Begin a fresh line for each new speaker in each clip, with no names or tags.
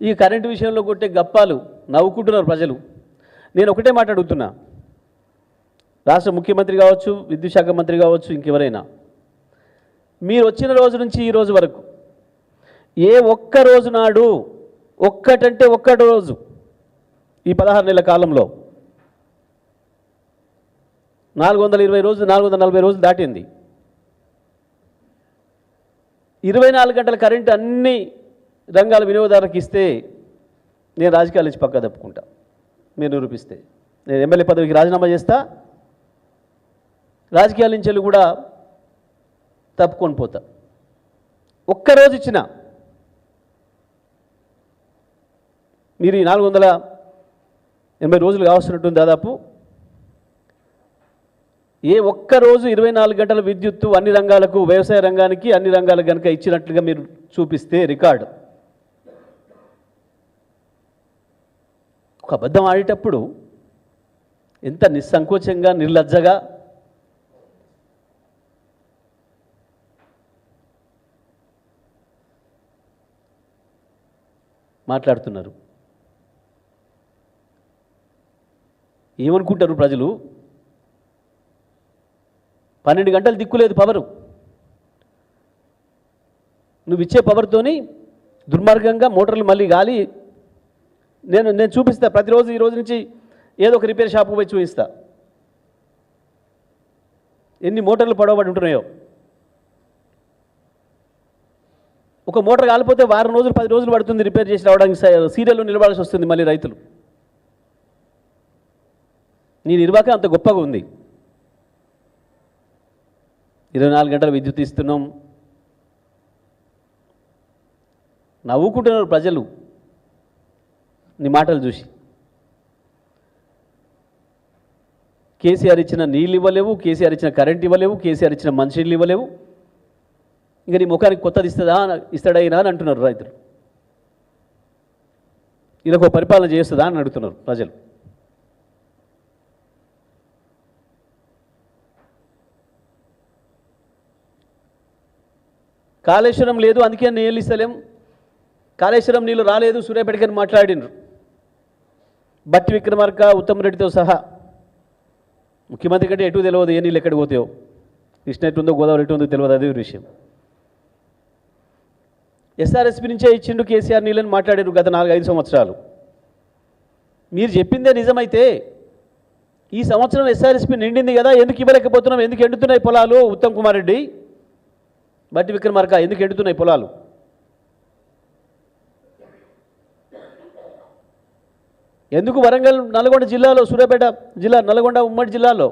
ఈ కరెంటు విషయంలో కొట్టే గప్పాలు నవ్వుకుంటున్నారు ప్రజలు. నేను ఒకటే మాట అడుగుతున్నా. రాష్ట్ర ముఖ్యమంత్రి కావచ్చు విద్యుత్ శాఖ మంత్రి కావచ్చు ఇంకెవరైనా. మీరు వచ్చిన రోజు నుంచి ఈ రోజు వరకు ఏ ఒక్క రోజు నాడు ఒక్కటంటే ఒక్కటి రోజు ఈ పదహారు నెలల కాలంలో నాలుగు వందల ఇరవై రోజులు నాలుగు వందల నలభై రోజులు దాటింది. ఇరవై నాలుగు గంటల కరెంటు అన్ని రంగాల వినియోగదారులకు ఇస్తే నేను రాజకీయాల నుంచి పక్క తప్పుకుంటా. మీరు నిరూపిస్తే. నేను ఎమ్మెల్యే పదవికి రాజీనామా చేస్తా. రాజకీయాల నుంచి వెళ్ళి కూడా తప్పుకొని పోతా. ఒక్కరోజు ఇచ్చిన మీరు ఈ నాలుగు వందల ఎనభై రోజులు కావాల్సినట్టుంది దాదాపు. ఏ ఒక్క రోజు ఇరవై నాలుగు గంటల విద్యుత్తు అన్ని రంగాలకు వ్యవసాయ రంగానికి అన్ని రంగాలకు కనుక ఇచ్చినట్లుగా మీరు చూపిస్తే రికార్డు. ఒక అబద్ధం ఆడేటప్పుడు ఎంత నిస్సంకోచంగా నిర్లజ్జగా మాట్లాడుతున్నారు. ఏమనుకుంటారు ప్రజలు? పన్నెండు గంటలు దిక్కులేదు పవరు. నువ్వు ఇచ్చే పవర్తోని దుర్మార్గంగా మోటార్లు మళ్ళీ గాలి నేను నేను చూపిస్తా. ప్రతిరోజు ఈ రోజు నుంచి ఏదో ఒక రిపేర్ షాప్కి పోయి చూపిస్తా. ఎన్ని మోటార్లు పడవబడి ఉంటున్నాయో. ఒక మోటార్ కాలిపోతే వారం రోజులు పది రోజులు పడుతుంది రిపేర్ చేసి రావడానికి స- సీరియల్లో నిలబడాల్సి వస్తుంది మళ్ళీ రైతులు. నీ నిర్వాహకం అంత గొప్పగా ఉంది. ఇరవై నాలుగు గంటల విద్యుత్ ఇస్తున్నాం. నవ్వుకుంటున్నారు ప్రజలు. నీ మాటలు చూసి. కేసీఆర్ ఇచ్చిన నీళ్ళు ఇవ్వలేవు కేసీఆర్ ఇచ్చిన కరెంట్ ఇవ్వలేవు కేసీఆర్ ఇచ్చిన మనుషులు ఇవ్వలేవు. ఇంకా నీ ముఖానికి కొత్తది ఇస్తుందా ఇస్తాడైనా అని అంటున్నారు రైతులు. ఇదొక పరిపాలన చేస్తుందా అని అడుగుతున్నారు ప్రజలు. కాళేశ్వరం లేదు అందుకే నీళ్ళు ఇస్తలేం. కాళేశ్వరం నీళ్ళు రాలేదు సూర్యాపేటకని మాట్లాడినరు. బట్టి విక్రమార్క ఉత్తమ్ రెడ్డితో సహా ముఖ్యమంత్రి కంటే ఎటు తెలియదు ఏ నీళ్ళు ఎక్కడికి పోతాయో. కృష్ణ ఎటు ఉందో గోదావరి ఎటు ఉందో తెలియదు అదే విషయం. ఎస్ఆర్ఎస్పీ నుంచే ఇచ్చిండు కేసీఆర్ నీళ్ళని మాట్లాడారు గత నాలుగు ఐదు సంవత్సరాలు. మీరు చెప్పిందే నిజమైతే ఈ సంవత్సరం ఎస్ఆర్ఎస్పీ నిండింది కదా ఎందుకు ఇవ్వలేకపోతున్నాం ఎందుకు ఎండుతున్నాయి పొలాలు ఉత్తమ్ కుమార్ రెడ్డి? బట్టి విక్రమార్క ఎందుకు ఎండుతున్నాయి పొలాలు? ఎందుకు వరంగల్ నల్గొండ జిల్లాలో సూర్యాపేట జిల్లా నల్గొండ ఉమ్మడి జిల్లాలో?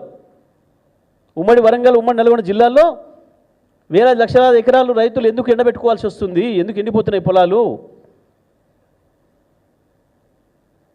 ఉమ్మడి వరంగల్ ఉమ్మడి నల్గొండ జిల్లాలో వేల లక్షలాది ఎకరాలు రైతులు ఎందుకు ఎండబెట్టుకోవాల్సి వస్తుంది? ఎందుకు ఎండిపోతున్నాయి పొలాలు?